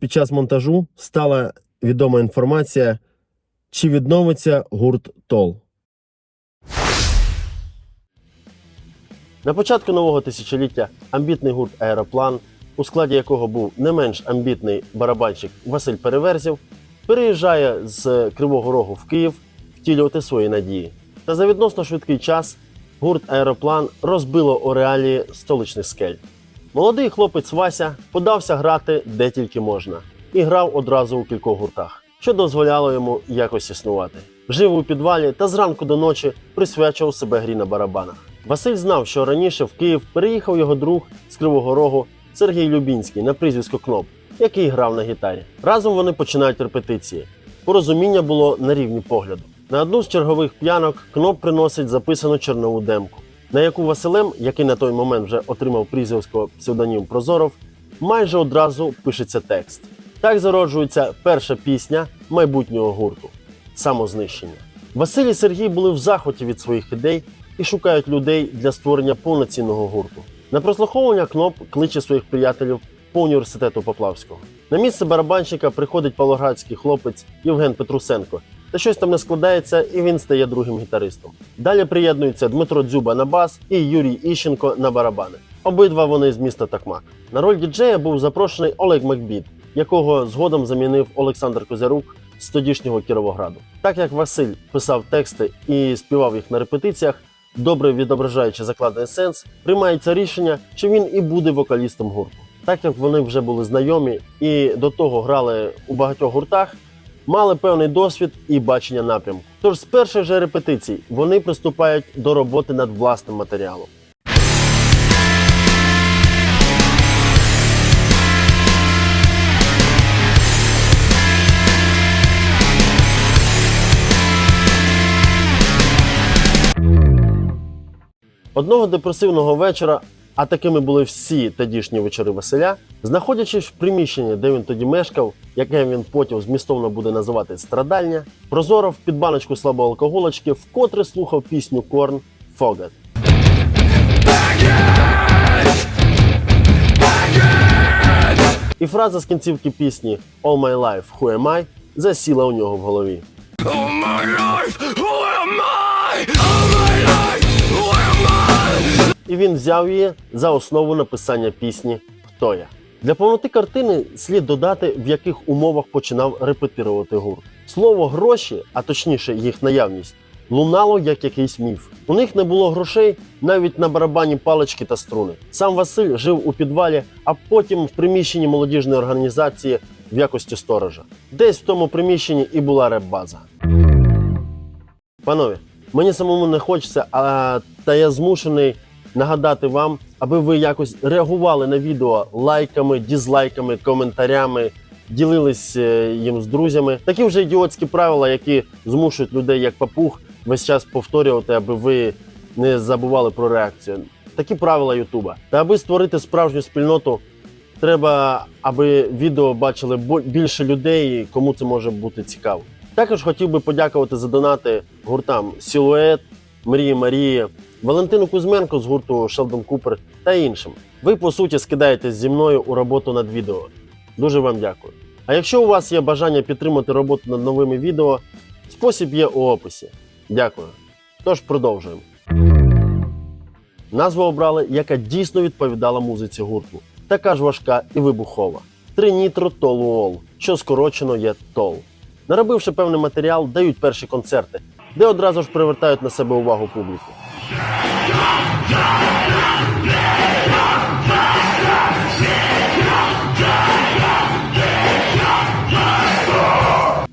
під час монтажу стала відома інформація, чи відновиться гурт Тол. На початку нового тисячоліття амбітний гурт Аероплан, у складі якого був не менш амбітний барабанщик Василь Переверзів, переїжджає з Кривого Рогу в Київ втілювати свої надії. Та за відносно швидкий час гурт Аероплан розбило о реалії столичних скель. Молодий хлопець Вася подався грати де тільки можна, і грав одразу у кількох гуртах, що дозволяло йому якось існувати. Жив у підвалі та зранку до ночі присвячував себе грі на барабанах. Василь знав, що раніше в Київ переїхав його друг з Кривого Рогу Сергій Любінський на прізвисько Кноп, який грав на гітарі. Разом вони починають репетиції. Порозуміння було на рівні погляду. На одну з чергових п'янок Кноп приносить записану чернову демку, на яку Василем, який на той момент вже отримав прізвисько псевдонім Прозоров, майже одразу пишеться текст. Так зароджується перша пісня майбутнього гурту самознищення. Василь і Сергій були в захваті від своїх ідей і шукають людей для створення повноцінного гурту. На прослуховування Кноп кличе своїх приятелів по університету Поплавського. На місце барабанщика приходить павлоградський хлопець Євген Петрусенко. Та щось там не складається, і він стає другим гітаристом. Далі приєднуються Дмитро Дзюба на бас і Юрій Іщенко на барабани. Обидва вони з міста Такмак. На роль діджея був запрошений Олег Макбіт, якого згодом замінив Олександр Козярук з тодішнього Кіровограду. Так як Василь писав тексти і співав їх на репетиціях, добре відображаючи закладений сенс, приймається рішення, що він і буде вокалістом гурту. Так як вони вже були знайомі і до того грали у багатьох гуртах, мали певний досвід і бачення напрямку. Тож з перших же репетицій вони приступають до роботи над власним матеріалом. Одного депресивного вечора, а такими були всі тодішні вечори Василя, знаходячись в приміщенні, де він тоді мешкав, яке він потім змістовно буде називати страдальня, Прозоров під баночку слабоалкоголочки вкотре слухав пісню Корн Фогат. І фраза з кінцівки пісні All my life, who am I засіла у нього в голові. All my life, who am I? І він взяв її за основу написання пісні Хто я. Для повноти картини слід додати, в яких умовах починав репетирувати гурт. Слово гроші, а точніше їх наявність, лунало як якийсь міф. У них не було грошей навіть на барабані палички та струни. Сам Василь жив у підвалі, а потім в приміщенні молодіжної організації в якості сторожа. Десь в тому приміщенні і була реп-база. Панове, мені самому не хочеться, а та я змушений нагадати вам, аби ви якось реагували на відео лайками, дізлайками, коментарями, ділились е, їм з друзями. Такі вже ідіотські правила, які змушують людей як папуг весь час повторювати, аби ви не забували про реакцію. Такі правила Ютуба. Та аби створити справжню спільноту, треба, аби відео бачили більше людей, кому це може бути цікаво. Також хотів би подякувати за донати гуртам Сілует, Мрії Марії, Валентину Кузьменко з гурту Шелдон Купер та іншим. Ви по суті скидаєтесь зі мною у роботу над відео. Дуже вам дякую. А якщо у вас є бажання підтримати роботу над новими відео, спосіб є у описі. Дякую. Тож продовжуємо. Назву обрали, яка дійсно відповідала музиці гурту. Така ж важка і вибухова. Тринітро Толуол, що скорочено є ТОЛ. Наробивши певний матеріал, дають перші концерти, де одразу ж привертають на себе увагу публіки.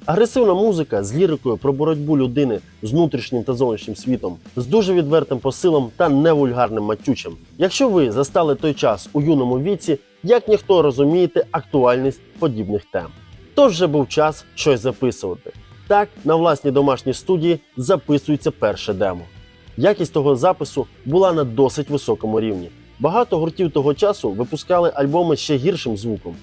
Агресивна музика з лірикою про боротьбу людини з внутрішнім та зовнішнім світом, з дуже відвертим посилом та невульгарним матючем. Якщо ви застали той час у юному віці, як ніхто розумієте актуальність подібних тем. Тож вже був час щось записувати. Так, на власній домашній студії записується перше демо. Якість того запису була на досить високому рівні. Багато гуртів того часу випускали альбоми ще гіршим звуком.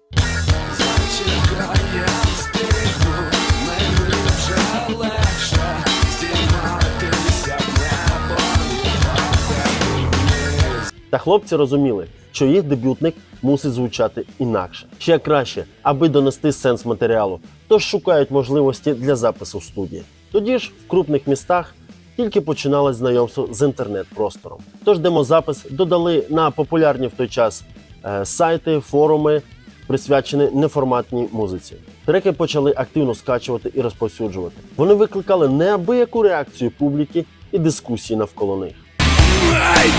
Та хлопці розуміли, що їх дебютник мусить звучати інакше. Ще краще, аби донести сенс матеріалу, тож шукають можливості для запису студії. Тоді ж в крупних містах тільки починалось знайомство з інтернет-простором. Тож демозапис додали на популярні в той час е, сайти, форуми, присвячені неформатній музиці. Треки почали активно скачувати і розповсюджувати. Вони викликали неабияку реакцію публіки і дискусії навколо них. Ей,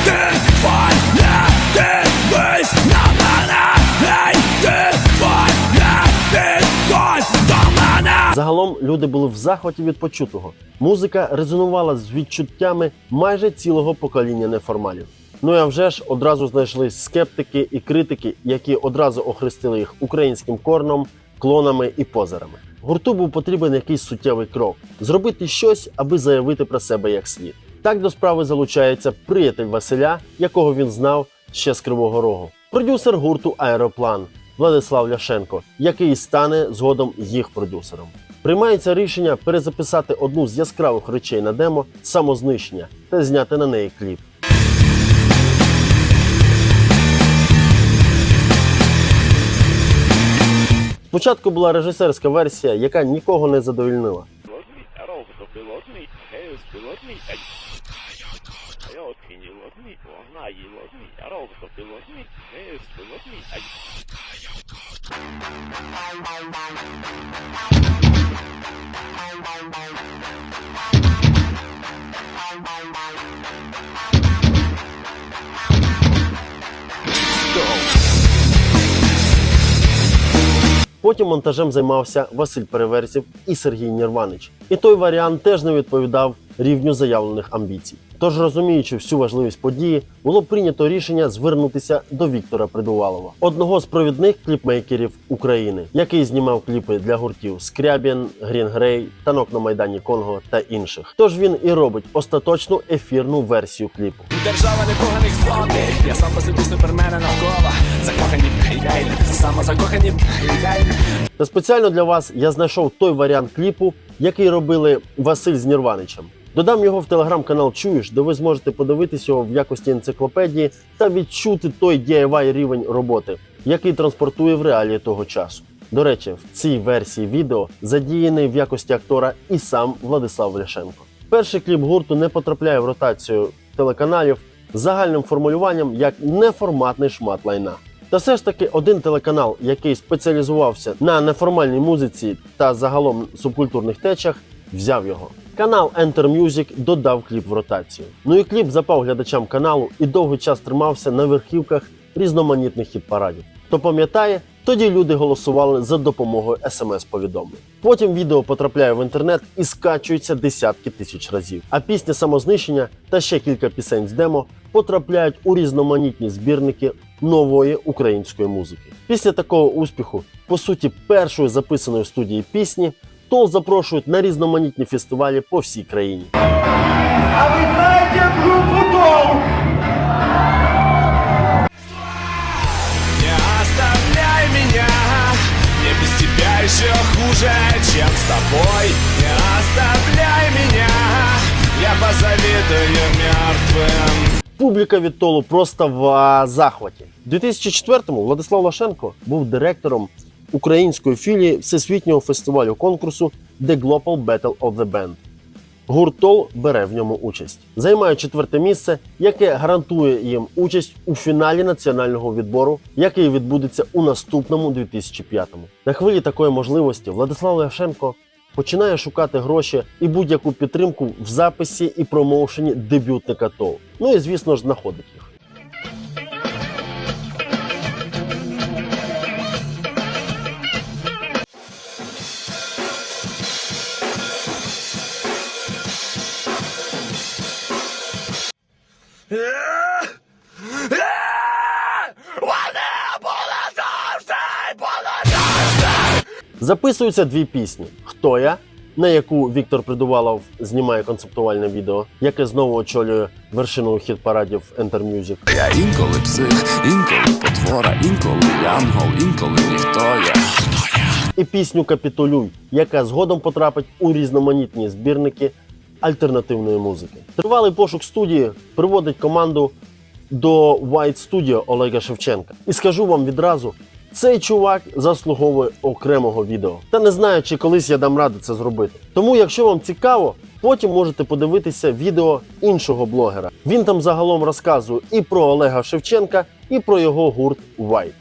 Загалом люди були в захваті від почутого. Музика резонувала з відчуттями майже цілого покоління неформалів. Ну а вже ж одразу знайшлись скептики і критики, які одразу охрестили їх українським корном, клонами і позерами. Гурту був потрібен якийсь суттєвий крок зробити щось, аби заявити про себе як слід. Так до справи залучається приятель Василя, якого він знав ще з Кривого Рогу, продюсер гурту Аероплан Владислав Ляшенко, який стане згодом їх продюсером. Приймається рішення перезаписати одну з яскравих речей на демо самознищення та зняти на неї кліп. Спочатку була режисерська версія, яка нікого не задовільнила. Робот пилотний, геус пилотний, ай. Потім монтажем займався Василь Переверзів і Сергій Нірванич. І той варіант теж не відповідав рівню заявлених амбіцій. Тож, розуміючи всю важливість події, було прийнято рішення звернутися до Віктора Придувалова, одного з провідних кліпмейкерів України, який знімав кліпи для гуртів Скрябін, Грін Грей, Танок на Майдані Конго та інших. Тож він і робить остаточну ефірну версію кліпу. Держава непоганих злотих, я сам по собі супермена навколо. Закохані гейгейни, самозакохані гейгейни. Та спеціально для вас я знайшов той варіант кліпу, який робили Василь з Нірваничем. Додам його в телеграм-канал Чуєш, де ви зможете подивитись його в якості енциклопедії та відчути той DIY рівень роботи, який транспортує в реалії того часу. До речі, в цій версії відео задіяний в якості актора і сам Владислав Ляшенко. Перший кліп гурту не потрапляє в ротацію телеканалів загальним формулюванням як неформатний шмат лайна. Та все ж таки один телеканал, який спеціалізувався на неформальній музиці та загалом субкультурних течах, взяв його. Канал Enter Music додав кліп в ротацію. Ну і кліп запав глядачам каналу і довгий час тримався на верхівках різноманітних хіт-парадів. Хто пам'ятає, тоді люди голосували за допомогою смс-повідомлень. Потім відео потрапляє в інтернет і скачується десятки тисяч разів. А пісня самознищення та ще кілька пісень з демо потрапляють у різноманітні збірники нової української музики. Після такого успіху, по суті, першої записаної студії пісні, Тол запрошують на різноманітні фестивалі по всій країні. А Дом? Не оставляй без тебя еще хуже, чем с тобой. Не оставляй меня, я позавидую мертвым. Публіка від Толу просто в захваті. У 2004-му Владислав Лашенко був директором української філії всесвітнього фестивалю конкурсу The Global Battle of the Band. Гурт Тол бере в ньому участь, займає четверте місце, яке гарантує їм участь у фіналі національного відбору, який відбудеться у наступному 2005-му. На хвилі такої можливості Владислав Ляшенко починає шукати гроші і будь-яку підтримку в записі і промоушені дебютника Тол. Ну і звісно ж знаходить їх. Записуються дві пісні: Хто я, на яку Віктор Придувалов знімає концептуальне відео, яке знову очолює вершину хіт-парадів Enter Music. Я інколи псих, інколи потвора, інколи янгол, інколи ніхто я. і пісню Капітулюй, яка згодом потрапить у різноманітні збірники альтернативної музики. Тривалий пошук студії приводить команду до White Studio Олега Шевченка. І скажу вам відразу. Цей чувак заслуговує окремого відео. Та не знаю, чи колись я дам ради це зробити. Тому, якщо вам цікаво, потім можете подивитися відео іншого блогера. Він там загалом розказує і про Олега Шевченка, і про його гурт White.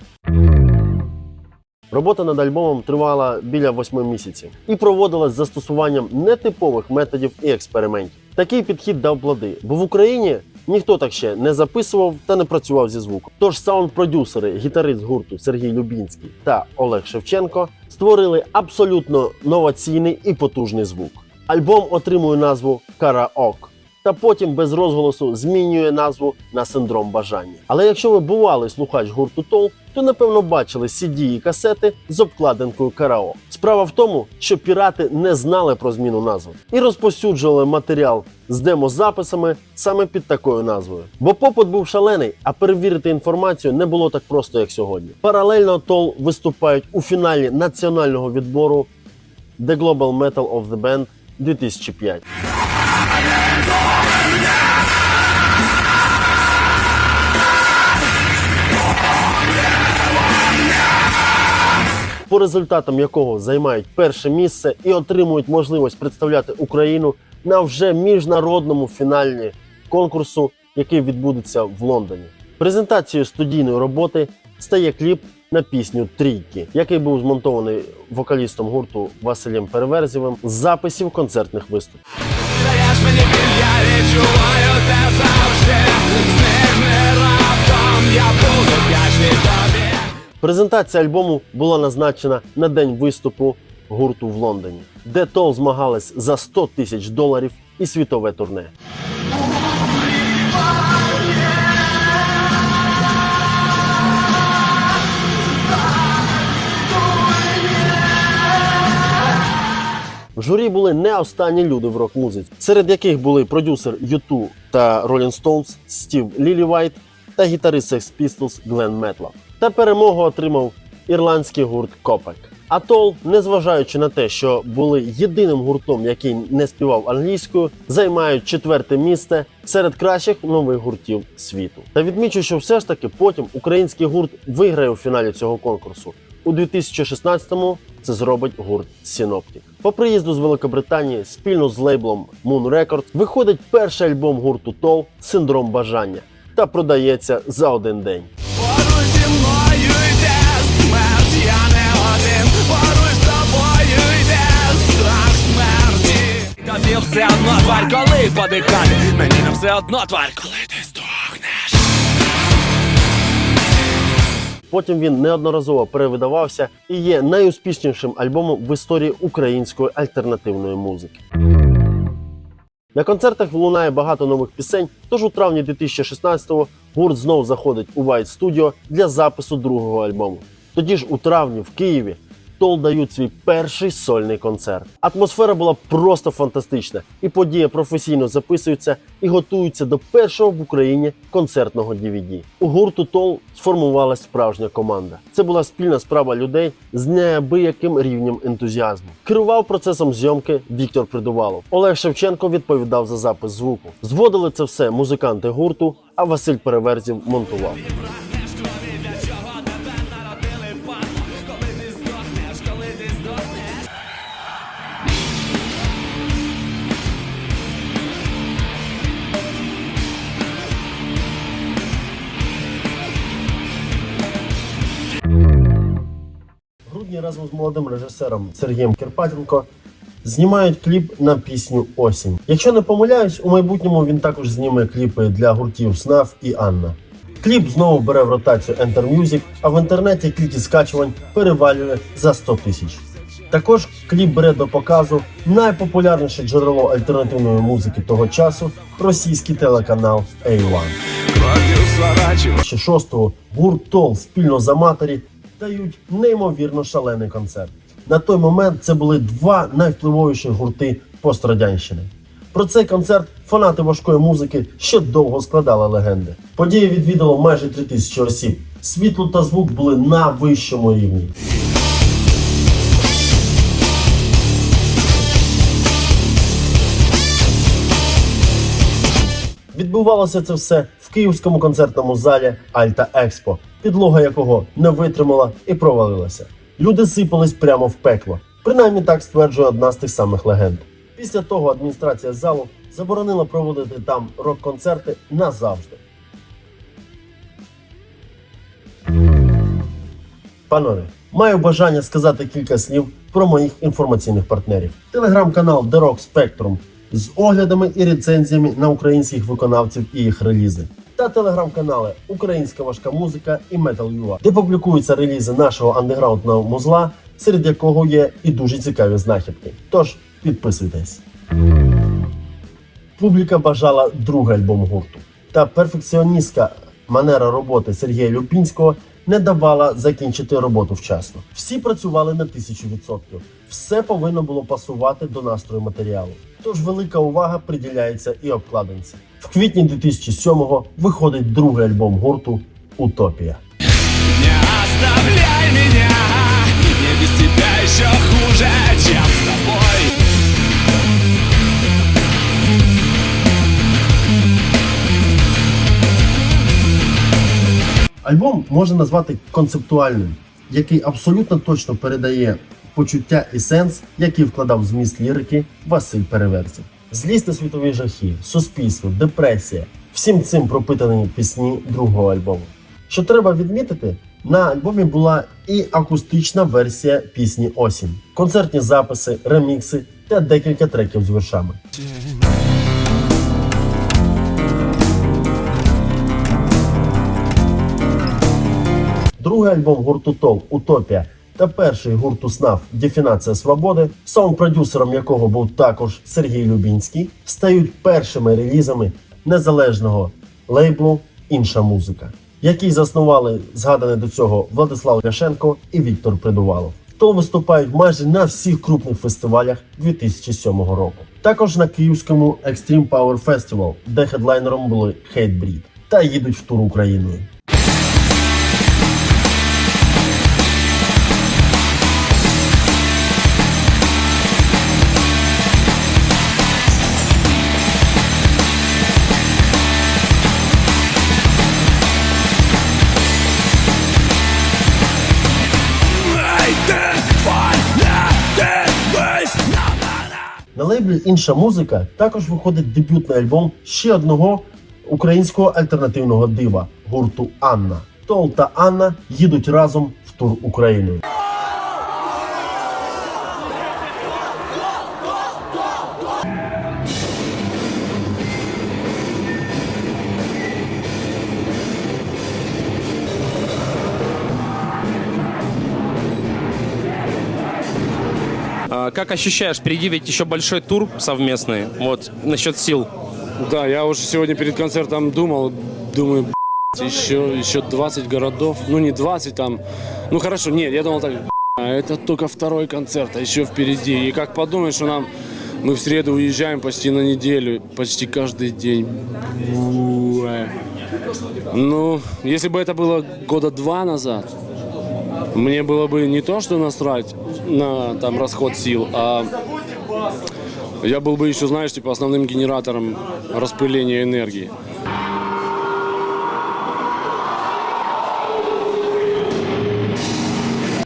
Робота над альбомом тривала біля восьми місяців і проводилась з застосуванням нетипових методів і експериментів. Такий підхід дав плоди, бо в Україні ніхто так ще не записував та не працював зі звуком. Тож саунд-продюсери, гітарист гурту Сергій Любінський та Олег Шевченко створили абсолютно новаційний і потужний звук. Альбом отримує назву Караок. Та потім без розголосу змінює назву на синдром бажання. Але якщо ви бувалий слухач гурту Тол, то напевно бачили CD і касети з обкладинкою карао. Справа в тому, що пірати не знали про зміну назви і розповсюджували матеріал з демозаписами саме під такою назвою. Бо попит був шалений, а перевірити інформацію не було так просто, як сьогодні. Паралельно Тол виступають у фіналі національного відбору The Global Metal of the Band 2005. По результатам якого займають перше місце і отримують можливість представляти Україну на вже міжнародному фіналі конкурсу, який відбудеться в Лондоні. Презентацією студійної роботи стає кліп на пісню Трійки, який був змонтований вокалістом гурту Василем Переверзєвим з записів концертних виступів. Завжди я буду вдячний тобі Презентація альбому була назначена на день виступу гурту в Лондоні, де Тол змагались за 100 тисяч доларів і світове турне. В журі були не останні люди в рок-музиці, серед яких були продюсер U2 та Rolling Stones Стів Лілівайт та гітарист Sex Pistols Глен Метлав. Та перемогу отримав ірландський гурт Копек. Атол, незважаючи на те, що були єдиним гуртом, який не співав англійською, займають четверте місце серед кращих нових гуртів світу. Та відмічу, що все ж таки потім український гурт виграє у фіналі цього конкурсу. У 2016-му це зробить гурт Synoptic. По приїзду з Великобританії спільно з лейблом Moon Records виходить перший альбом гурту Тол Синдром бажання та продається за один день. Тобі все одно тварь, коли подихати Мені не все одно тварь, коли ти здохнеш Потім він неодноразово перевидавався і є найуспішнішим альбомом в історії української альтернативної музики. На концертах лунає багато нових пісень, тож у травні 2016-го гурт знов заходить у White Studio для запису другого альбому. Тоді ж у травні в Києві Тол дають свій перший сольний концерт. Атмосфера була просто фантастична, і подія професійно записується і готуються до першого в Україні концертного DVD. У гурту Тол сформувалась справжня команда. Це була спільна справа людей з неабияким рівнем ентузіазму. Керував процесом зйомки Віктор Придувалов. Олег Шевченко відповідав за запис звуку. Зводили це все музиканти гурту, а Василь Переверзів монтував. Разом з молодим режисером Сергієм Кирпатенко знімають кліп на пісню Осінь. Якщо не помиляюсь, у майбутньому він також зніме кліпи для гуртів СНАФ і Анна. Кліп знову бере в ротацію Enter Music, а в інтернеті кількість скачувань перевалює за 100 тисяч. Також кліп бере до показу найпопулярніше джерело альтернативної музики того часу російський телеканал A1. Ще 6-го гурт Тол спільно з аматорі дають неймовірно шалений концерт. На той момент це були два найвпливовіші гурти пострадянщини. Про цей концерт фанати важкої музики ще довго складали легенди. Події відвідало майже 3 тисячі осіб. Світло та звук були на вищому рівні. Відбувалося це все в київському концертному залі Альта Експо, підлога якого не витримала і провалилася. Люди сипались прямо в пекло. Принаймні так стверджує одна з тих самих легенд. Після того адміністрація залу заборонила проводити там рок-концерти назавжди. Панове, маю бажання сказати кілька слів про моїх інформаційних партнерів. Телеграм-канал The Rock Spectrum з оглядами і рецензіями на українських виконавців і їх релізи. Та телеграм-канали Українська важка музика і Metal.ua, де публікуються релізи нашого андеграундного музла, серед якого є і дуже цікаві знахідки. Тож підписуйтесь. Публіка бажала другий альбом гурту. Та перфекціоністська манера роботи Сергія Люпінського не давала закінчити роботу вчасно. Всі працювали на тисячу відсотків. Все повинно було пасувати до настрою матеріалу. Тож велика увага приділяється і обкладинці. В квітні 2007-го виходить другий альбом гурту Утопія. Не оставляй меня Мне без тебя еще хуже, чем с тобой Альбом можна назвати концептуальним, який абсолютно точно передає почуття і сенс, який вкладав зміст лірики Василь Переверзів. Злість світові жахи, суспільство, депресія всім цим пропитані пісні другого альбому. Що треба відмітити, на альбомі була і акустична версія пісні Осінь, концертні записи, ремікси та декілька треків з віршами. Другий альбом гурту ТОЛ Утопія та перший гурту СНАФ Дефінація Свободи, саунд-продюсером якого був також Сергій Любінський, стають першими релізами незалежного лейблу Інша музика, який заснували згаданий до цього Владислав Ляшенко і Віктор Придувалов. ТОЛ виступають майже на всіх крупних фестивалях 2007 року. Також на київському Extreme Power Festival, де хедлайнером були Hatebreed, та їдуть в тур Україною. На лейблі інша музика також виходить дебютний альбом ще одного українського альтернативного дива гурту Анна. Тол та Анна їдуть разом в тур Україною. Как ощущаешь? Впереди ведь еще большой тур совместный. Вот, насчет сил. Да, я уже сегодня перед концертом думал, думаю, «Б***ь, еще, еще 20 городов, ну не 20 там, ну хорошо, нет, я думал так, «Б***ь, а это только второй концерт, а еще впереди. И как подумаешь, что нам, мы в среду уезжаем почти на неделю, почти каждый день. Ну, если бы это было года два назад, мне было бы не то, что насрать на там расход сил, а я был бы еще, знаешь, типа основным генератором распыления энергии.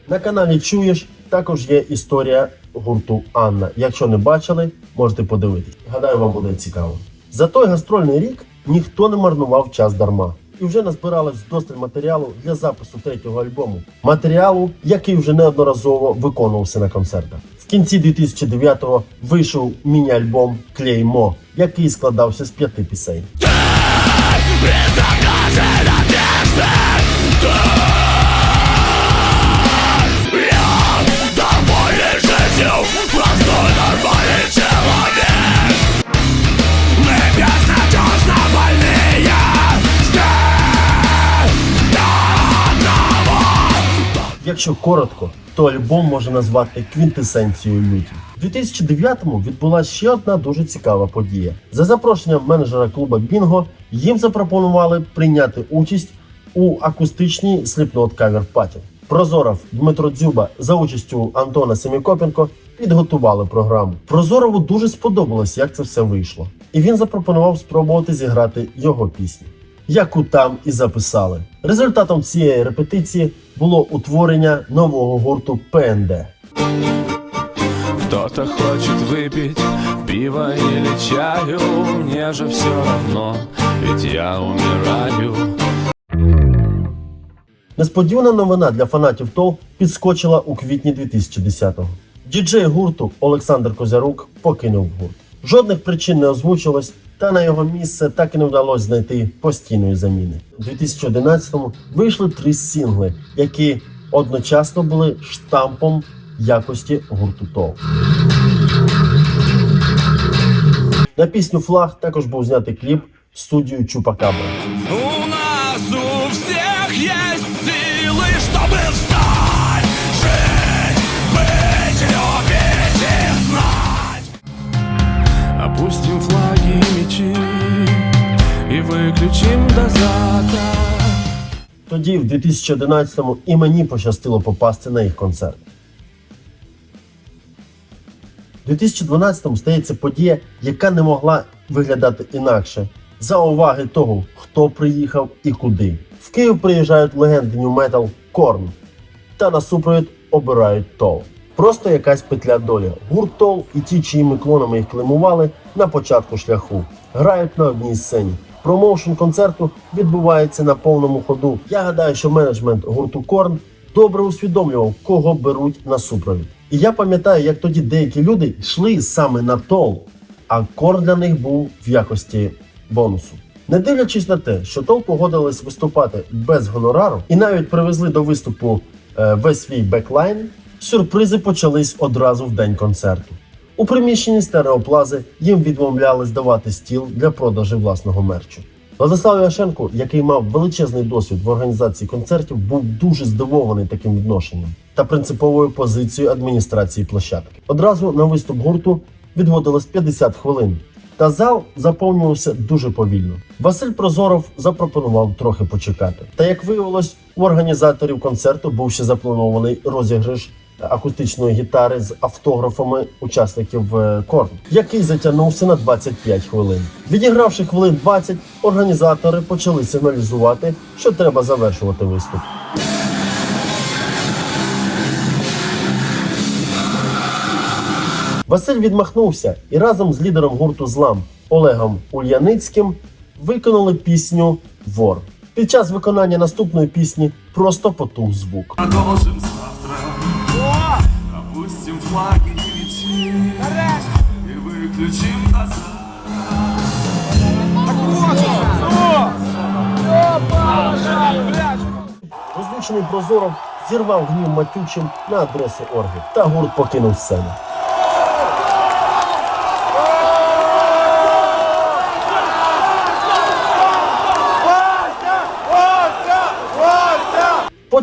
На каналі Чуєш також є історія гурту Анна. Якщо не бачили, можете подивитись. Гадаю, вам буде цікаво. За той гастрольний рік ніхто не марнував час дарма. І вже назбирали досталь матеріалу для запису третього альбому. Матеріалу, який вже неодноразово виконувався на концертах. В кінці 2009-го вийшов міні-альбом Клеймо, який складався з п'яти пісень. Якщо коротко, то альбом можна назвати квінтесенцією люті. У 2009-му відбулася ще одна дуже цікава подія. За запрошенням менеджера клуба Бінго їм запропонували прийняти участь у акустичній Slipknot кавер паті. Прозоров Дмитро Дзюба за участю Антона Семікопенко підготували програму. Прозорову дуже сподобалось, як це все вийшло. і він запропонував спробувати зіграти його пісню, яку там і записали. Результатом цієї репетиції було утворення нового гурту ПНД. Кто-то хочет выпить пиво или чаю Мне же все равно, ведь я умираю Несподівана новина для фанатів ТОЛ підскочила у квітні 2010-го. Діджей гурту Олександр Козярук покинув гурт. Жодних причин не озвучилось, та на його місце так і не вдалося знайти постійної заміни. У 2011-му вийшли три сінгли, які одночасно були штампом якості гурту ТОВ. На пісню Флаг також був знятий кліп студію Чупакабра. Выключим дозатор Тоді, в 2011-му, і мені пощастило попасти на їх концерт. У 2012-му стається подія, яка не могла виглядати інакше. За уваги того, хто приїхав і куди. В Київ приїжджають легенди Metal Корн та на супровід обирають Тол. Просто якась петля долі. Гурт Тол і ті, чиїми клонами їх клеймували на початку шляху, грають на одній сцені. Промоушен концерту відбувається на повному ходу. Я гадаю, що менеджмент гурту Корн добре усвідомлював, кого беруть на супровід. І я пам'ятаю, як тоді деякі люди йшли саме на Тол, а Корн для них був в якості бонусу. Не дивлячись на те, що Тол погодились виступати без гонорару і навіть привезли до виступу е, весь свій беклайн, сюрпризи почались одразу в день концерту. У приміщенні стереоплази їм відмовляли здавати стіл для продажу власного мерчу. Владислав Яшенко, який мав величезний досвід в організації концертів, був дуже здивований таким відношенням та принциповою позицією адміністрації площадки. Одразу на виступ гурту відводилось 50 хвилин, та зал заповнювався дуже повільно. Василь Прозоров запропонував трохи почекати. Та як виявилось, у організаторів концерту був ще запланований розіграш акустичної гітари з автографами учасників е, Корн, який затягнувся на 25 хвилин. Відігравши хвилин 20, організатори почали сигналізувати, що треба завершувати виступ. Василь відмахнувся і разом з лідером гурту Злам Олегом Ульяницьким виконали пісню Вор. Під час виконання наступної пісні просто потух звук. Флаги и мечи И выключим дозатор Озвучений Прозоров зірвав гнів матючим на адресу оргів, та гурт покинув сцену.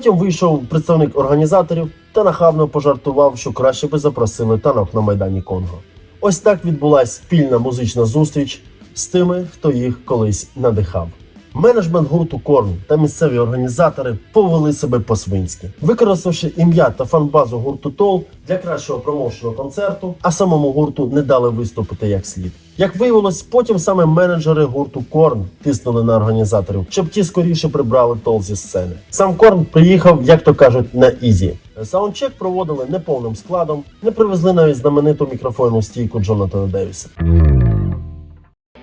Потім вийшов представник організаторів та нахабно пожартував, що краще би запросили танок на майдані Конго. Ось так відбулася спільна музична зустріч з тими, хто їх колись надихав. Менеджмент гурту Корн та місцеві організатори повели себе по-свинськи, використавши ім'я та фанбазу гурту Тол для кращого промоушену концерту, а самому гурту не дали виступити як слід. Як виявилось, потім саме менеджери гурту Корн тиснули на організаторів, щоб ті скоріше прибрали Тол зі сцени. Сам Корн приїхав, як то кажуть, на ізі. Саундчек проводили неповним складом, не привезли навіть знамениту мікрофонну стійку Джонатана Девіса.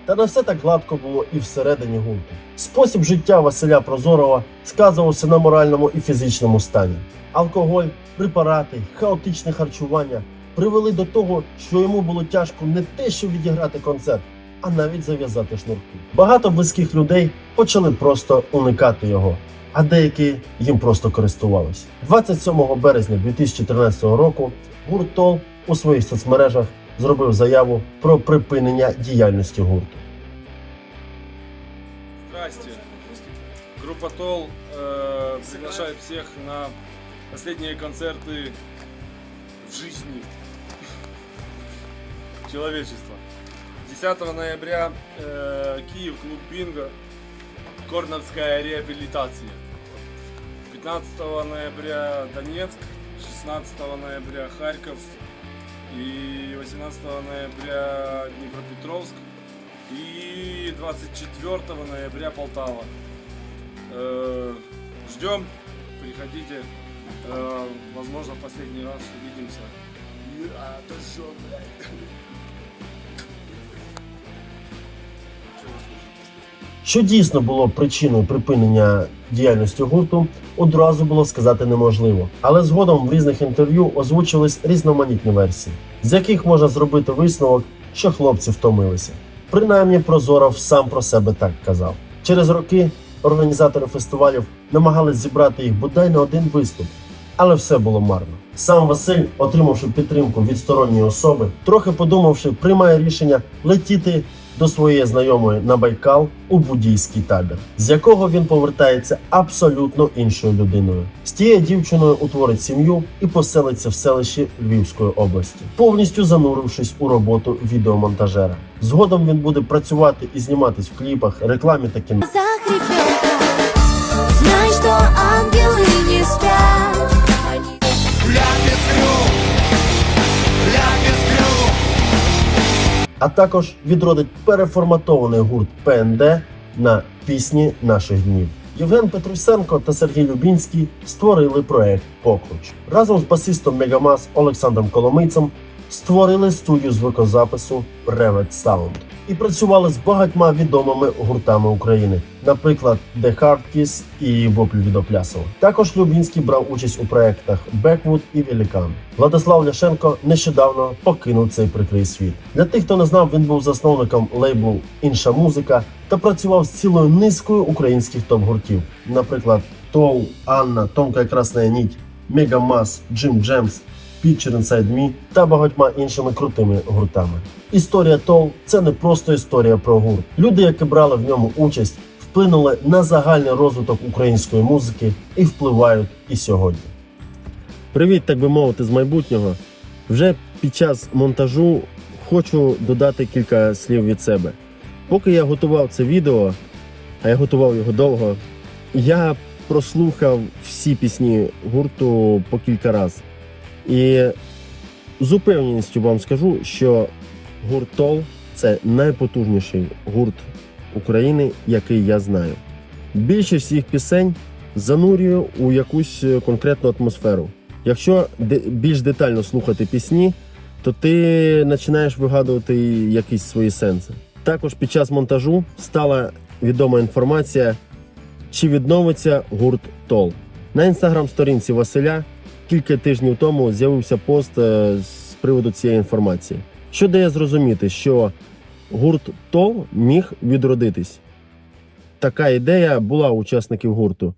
Та не все так гладко було і всередині гурту. Спосіб життя Василя Прозорова сказувався на моральному і фізичному стані. Алкоголь, препарати, хаотичне харчування привели до того, що йому було тяжко не те, що відіграти концерт, а навіть зав'язати шнурки. Багато близьких людей почали просто уникати його, а деякі їм просто користувалися. 27 березня 2013 року гурт Тол у своїх соцмережах зробив заяву про припинення діяльності гурту. Здрасте. Группа Тол э, приглашает всех на последние концерты в жизни человечества. 10 ноября э, Киев, клуб Бинго, Корновская реабилитация. 15 ноября Донецк, 16 ноября Харьков и 18 ноября Днепропетровск. И 24 ноября Полтава. Э, Ждем, приходите. Э, Возможно, последний раз увидимся. А, блядь? Що дійсно було причиною припинення діяльності гурту, одразу було сказати неможливо. Але згодом в різних інтерв'ю озвучились різноманітні версії, з яких можна зробити висновок, що хлопці втомилися. Принаймні Прозоров сам про себе так казав. Через роки організатори фестивалів намагались зібрати їх бодай на один виступ, але все було марно. Сам Василь, отримавши підтримку від сторонньої особи, трохи подумавши, приймає рішення летіти до своєї знайомої на Байкал у буддійський табір, з якого він повертається абсолютно іншою людиною. З тією дівчиною утворить сім'ю і поселиться в селищі Львівської області, повністю занурившись у роботу відеомонтажера. Згодом він буде працювати і зніматись в кліпах, рекламі та кіно. Знай, что ангелы не спят. А також відродить переформатований гурт ПНД на пісні наших днів. Євген Петрусенко та Сергій Любінський створили проект Покруч. Разом з басистом Мегамас Олександром Коломийцем створили студію звукозапису Revet Sound і працювали з багатьма відомими гуртами України, наприклад, The Hard Kiss і Вопль Відоплясова. Також Любінський брав участь у проектах Беквуд і Велікан. Владислав Ляшенко нещодавно покинув цей прикрий світ. Для тих, хто не знав, він був засновником лейблу Інша музика та працював з цілою низкою українських топ-гуртів, наприклад, Тоу, Анна, Тонка і Красна Ніть, Мегамас, Джим Джемс, Picture Inside Me та багатьма іншими крутими гуртами. Історія ТОВ це не просто історія про гурт. Люди, які брали в ньому участь, вплинули на загальний розвиток української музики і впливають і сьогодні. Привіт, так би мовити, з майбутнього. Вже під час монтажу хочу додати кілька слів від себе. Поки я готував це відео, а я готував його довго, я прослухав всі пісні гурту по кілька разів. І з упевненістю вам скажу, що гурт Тол це найпотужніший гурт України, який я знаю. Більшість їх пісень занурює у якусь е, конкретну атмосферу. Якщо більш детально слухати пісні, то ти починаєш вигадувати якісь свої сенси. Також під час монтажу стала відома інформація, чи відновиться гурт Тол. На інстаграм-сторінці Василя кілька тижнів тому з'явився пост е, з приводу цієї інформації, що дає зрозуміти, що гурт Тол міг відродитись. Така ідея була у учасників гурту,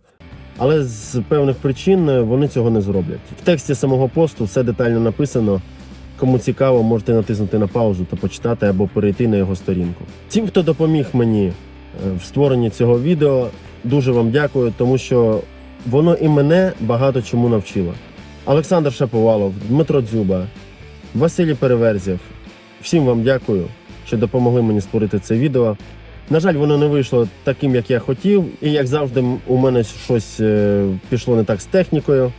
але з певних причин е, вони цього не зроблять. В тексті самого посту все детально написано. Кому цікаво, можете натиснути на паузу та почитати або перейти на його сторінку. Тим, хто допоміг мені е, в створенні цього відео, дуже вам дякую, тому що воно і мене багато чому навчило. Олександр Шаповалов, Дмитро Дзюба, Василій Переверзєв. Всім вам дякую, що допомогли мені створити це відео. На жаль, воно не вийшло таким, як я хотів, і як завжди, у мене щось е, пішло не так з технікою.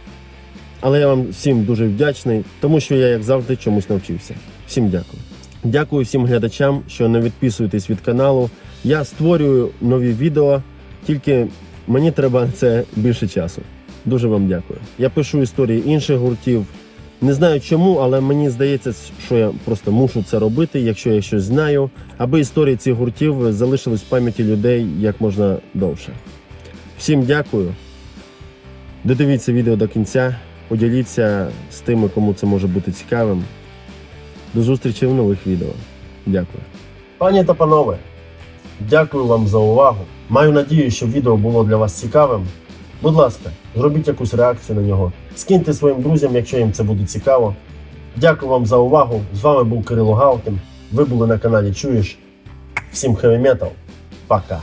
Але я вам всім дуже вдячний, тому що я, як завжди, чомусь навчився. Всім дякую. Дякую всім глядачам, що не відписуєтесь від каналу. Я створюю нові відео, тільки мені треба це більше часу. Дуже вам дякую. Я пишу історії інших гуртів. Не знаю чому, але мені здається, що я просто мушу це робити, якщо я щось знаю, аби історії цих гуртів залишились в пам'яті людей як можна довше. Всім дякую. Додивіться відео до кінця, поділіться з тими, кому це може бути цікавим. До зустрічі в нових відео. Дякую. Пані та панове, дякую вам за увагу. Маю надію, що відео було для вас цікавим. Будь ласка, зробіть якусь реакцію на нього. Скиньте своїм друзям, якщо їм це буде цікаво. Дякую вам за увагу. З вами був Кирило Галкін. Ви були на каналі Чуєш. Всім хеві метал. Пока.